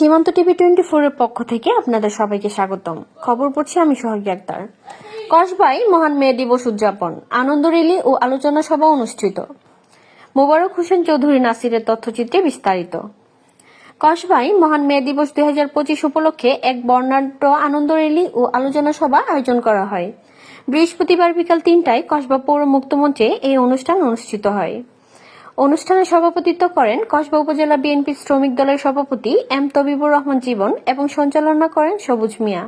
সীমান্ত TV twenty ফোরের পক্ষ থেকে আপনাদের সবাইকে স্বাগতম। খবর পড়ছি আমি সোহাগী আক্তার। কসবাই মহান মে দিবস উদযাপন। আনন্দ রেলি ও আলোচনা সভা অনুষ্ঠিত। মোবারক হোসেন চৌধুরী নাসিরের তথ্যচিত্রে বিস্তারিত। কসবাই মহান মে দিবস দুই হাজার পঁচিশ উপলক্ষে এক বর্ণাঢ্য আনন্দ রেলি ও আলোচনা সভা আয়োজন করা হয়। বৃহস্পতিবার বিকাল তিনটায় কসবা পৌর মুক্তমঞ্চে এই অনুষ্ঠান অনুষ্ঠিত হয়। অনুষ্ঠানে সভাপতিত্ব করেন কসবা উপজেলা বিএনপি শ্রমিক দলের সভাপতি এম তবিবুর রহমান জীবন এবং সঞ্চালনা করেন সবুজ মিয়া।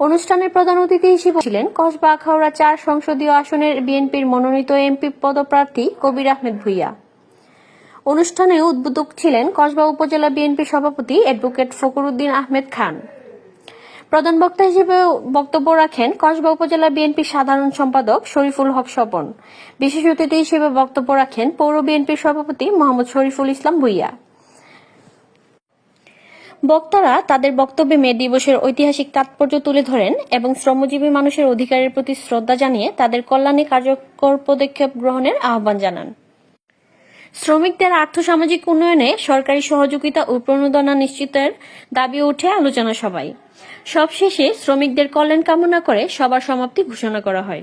অনুষ্ঠানের প্রধান অতিথি হিসেবে ছিলেন কসবা আখাউড়া চার সংসদীয় আসনের বিএনপির মনোনীত এমপি পদপ্রার্থী কবির আহমেদ ভুইয়া। অনুষ্ঠানে উদ্বোধক ছিলেন কসবা উপজেলা বিএনপির সভাপতি অ্যাডভোকেট ফকরুদ্দিন আহমেদ খান। প্রধান বক্তা হিসেবে বক্তব্য রাখেন কসবা উপজেলা বিএনপির সাধারণ সম্পাদক শরীফুল হক স্বপন। বিশেষ অতিথি হিসেবে বক্তব্য রাখেন পৌর বিএনপির সভাপতি মোহাম্মদ শরীফুল ইসলাম ভুইয়া। বক্তারা তাদের বক্তব্যে মে দিবসের ঐতিহাসিক তাৎপর্য তুলে ধরেন এবং শ্রমজীবী মানুষের অধিকারের প্রতি শ্রদ্ধা জানিয়ে তাদের কল্যাণে কার্যকর পদক্ষেপ গ্রহণের আহ্বান জানান। শ্রমিকদের আর্থসামাজিক উন্নয়নে সরকারি সহযোগিতা ও প্রণোদনা নিশ্চিতের দাবি ওঠে আলোচনা সভায়। সবশেষে শ্রমিকদের কল্যাণ কামনা করে সবার সমাপ্তি ঘোষণা করা হয়।